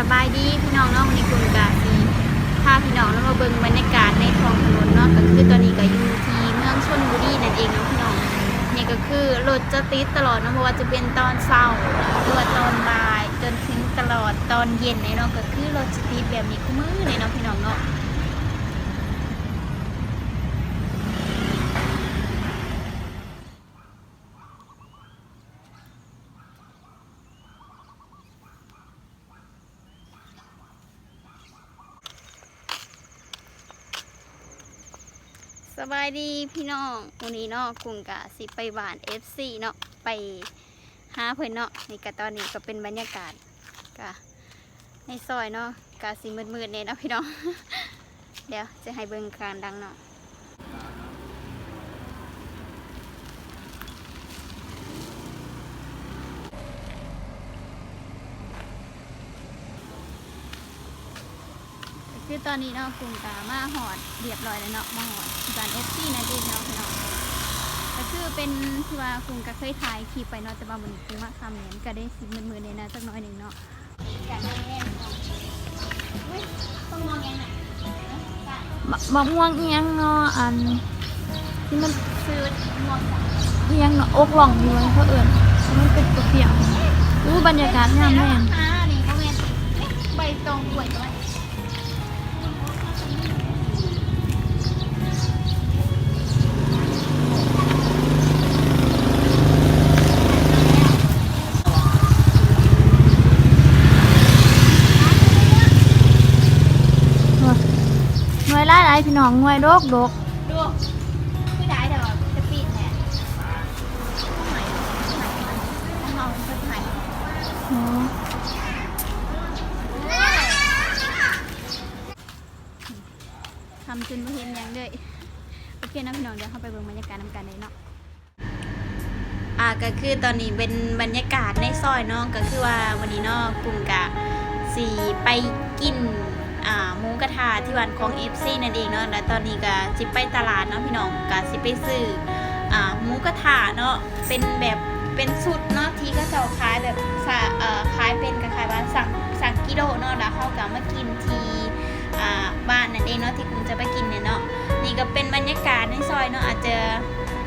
สบายดีพี่น้องเนาะวันนี้คุณกาซีพาพี่น้องเนาะมาเบิ่งบรรยากาศในท้องถนนเนาะก็คือตอนนี้ก็อยู่ที่เมืองชนบุรีนั่นเองเนาะพี่น้องนี่ก็คือรถจะติดตลอดเนาะเพราะว่าจะเป็นตอนเช้าหรือว่าตอนบ่ายจนถึงตลอดตอนเย็นเนาะก็คือรถจะติดแบบนี้คู่มือเลยเนาะพี่น้องเนาะ สบายดีพี่น้องวันนี้เนาะกรุงกะสิไปหวาน FC เนาะไปหาเพื่อนเนาะนี่ก็ตอนนี้ก็เป็นบรรยากาศกะในซอยเนาะกะสิมืดๆเนี่ยนะพี่น้อง เดี๋ยวจะให้เบิ่งการดังเนาะ คือตอนนี้เนาะกรุงกะมาหอดเรียบร้อยแล้วเนาะมาหอดที่บ้าน FC นั่นเองเนาะพี่น้องก็คือเป็นที่ว่าคุณก็เคยถ่ายคลิปไปเนาะแต่ว่ามันคือมาคำเนี่ยมันก็ได้สิมือๆเนี่ยนะสักหน้อยหนึ่งเนาะการแน่ๆเนาะเฮ้ยต้องมองยังไงมะม่วงเอียงเนาะอันที่มันซื้อม่วงจ้ะเอียงเนาะอกหล่องอยู่มันเขาเอิ่นมันเป็นตัวเปียกอู้บรรยากาศงามแม่งอ่านี่เขาเป็นใบตองกล้วยด้วย วยหลายหลายๆพี่น้องหน่วยโดกโดกดูผู้ชายเดี๋ยวจะปีนแหละไหนไหนมันมองเป็นไหนอ๋อทำจนไม่เห็นหยังเลยโอเคนะพี่น้องเดี๋ยวเข้าไปเบิ่งบรรยากาศนำกันเลยเนาะอ่าก็คือตอนนี้เป็นบรรยากาศในซอยเนาะก็คือว่าวันนี้เนาะกลุ่มกะสีไปกินอ่า หมูกระทะที่วันของ FC นั่นเองเนาะแล้วตอนนี้ก็สิไปตลาดเนาะพี่น้องก็สิไปซื้ออหมูกระทะเนาะเป็นแบบเป็นสุดเนาะที่เขาเจ้าขายแบบขายเป็นคล้ายๆว่าสั่งสั่งกิโลเนาะแล้วเขาก็มากินทีบ้านนั่นเองเนาะที่กลุ่มจะไปกินเนี่ยเนาะนี่ก็เป็นบรรยากาศในซอยเนาะอาจจะ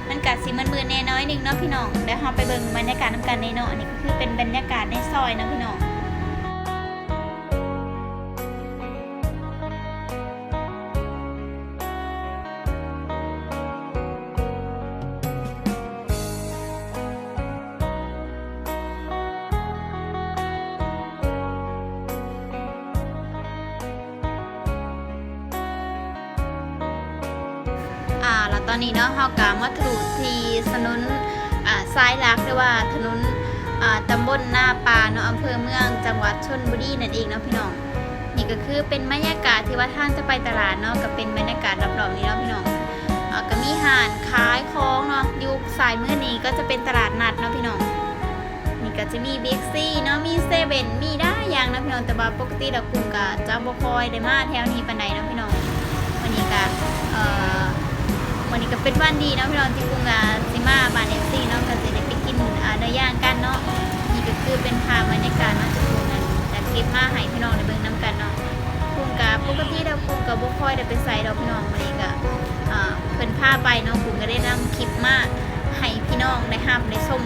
มันกัดสิมันมือแน่น้อยหนึ่งเนาะพี่น้องเดี๋ยวเราไปเบิ่งบรรยากาศน้ำกันในเนาะอันนี้ก็คือเป็นบรรยากาศในซอยเนาะพี่น้อง ตอนนี้เนาะเฮากามาถึงที่ถนนอ่าซ้ายลักหรือว่าถนนอ่าตำบลหน้าปาเนาะอำเภอเมืองจังหวัดชลบุรีนั่นเองเนาะพี่น้องนี่ก็คือเป็นบรรยากาศที่ว่าท่านจะไปตลาดเนาะก็เป็นบรรยากาศรอบๆนี้เนาะพี่น้องอ่าก็มีห่านขายของเนาะอยู่สายมือนี้ก็จะเป็นตลาดนัดเนาะพี่น้องนี่ก็จะมีบิ๊กซีเนาะมีเซเว่นมีได้อย่างนะพี่น้องแต่ว่าปกติเราคุมกับจะบ่คอยได้มาแถวนี้ปานใดเนาะพี่น้องวันนี้ก็เอ่อ วันนี้ก็เป็นวันดีเนาะพี่น้องที่กรุงกาซิมาบาเนซีเนาะก็จะได้ไปกินอ่าเนื้อย่างกันเนาะนี่ก็คือเป็นภาพบรรยากาศเนาะจะคุมกันแต่คลิปมาให้พี่น้องในเบิ่งน้ำกันเนาะกรุงกาปกติเราคุงกับบ่คอยได้ไปใส่ดอกพี่น้องวันนี้ก็อ่าเพิ่นพาไปเนาะคุงก็ได้นำคลิปมาให้พี่น้องได้ห้ามได้ชม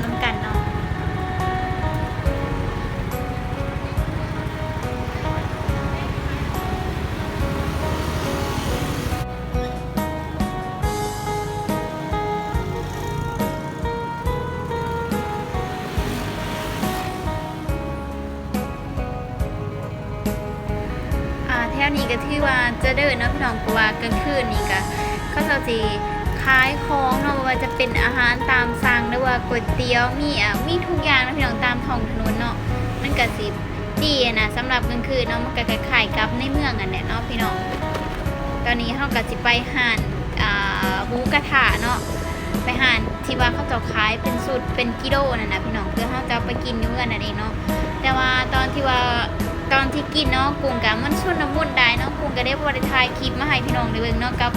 ที่ว่าจะเดินเนาะพี่น้องเพราะว่ากลางคืนนี่ก็เขาจะสิขายของเนาะว่าจะเป็นอาหารตามสั่งหรือว่าก๋วยเตี๋ยวมีอะมีทุกอย่างเนาะพี่น้องตามท้องถนนเนาะมันก็สิดีนะสำหรับกลางคืนเนาะมันก็คล้ายกับในเมืองอันแหละเนาะพี่น้องตอนนี้เฮาก็สิไปหานอ่าหมูกระทะเนาะไปหานที่ว่าเขาจะขายเป็นสูตรเป็นกิโลนั่นนะพี่น้องเพื่อเฮาจะเอาไปกินอยู่กันนั่นเองเนาะแต่ว่าตอนที่ว่า ตอนที่กินเนาะกุ้งกะมันชุนน้ำมุนได้เนาะกุ้งก็ได้บริทายคลิปมาให้พี่น้องได้เบิ่งเนาะกับ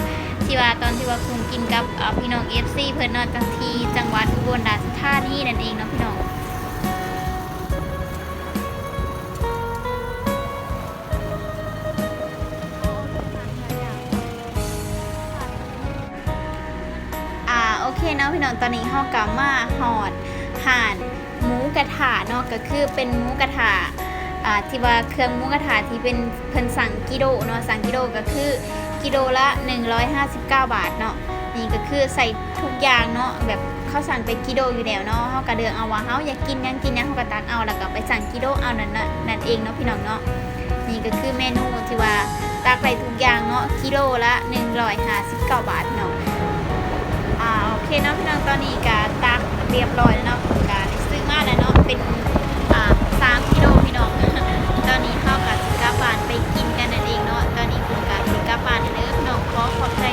ที่ว่าตอนที่ว่ากุ้งกินกับพี่น้องเอฟซีเพื่อนเนาะจังทีจังหวัดอุบลราชธานีนั่นเองเนาะพี่น้องโอเคเนาะพี่น้องตอนนี้ห้องกามาหอดห่านหมูกระถาเนาะก็คือเป็นหมูกระถา อ่าที่ว่าเครื่องหมูกระทะที่เป็นเพิ่นสั่งกิโลเนาะสั่งกิโลก็คือกิโลละ 159 บาทเนาะนี่ก็คือใส่ทุกอย่างเนาะแบบเขาสั่งเป็นกิโลอยู่แล้วเนาะเฮาก็เลือกเอาว่าเฮาอยากกินยังกินยังเฮาก็ตักเอาแล้วก็ไปสั่งกิโลเอานั่นนั่นเองเนาะพี่น้องเนาะนี่ก็คือเมนูที่ว่าตักได้ทุกอย่างเนาะกิโลละ159บาทเนาะอ่าโอเคเนาะพี่น้องตอนนี้ก็ตักเรียบร้อยแล้วเนาะสุดยอดมากนะเนาะเป็น อนนี้เข้ากับสิกาปานไปกินกันนั่นเองเนาะ ตอนนี้คุณกับสิกาปานเลิฟน้องขอขอบใจ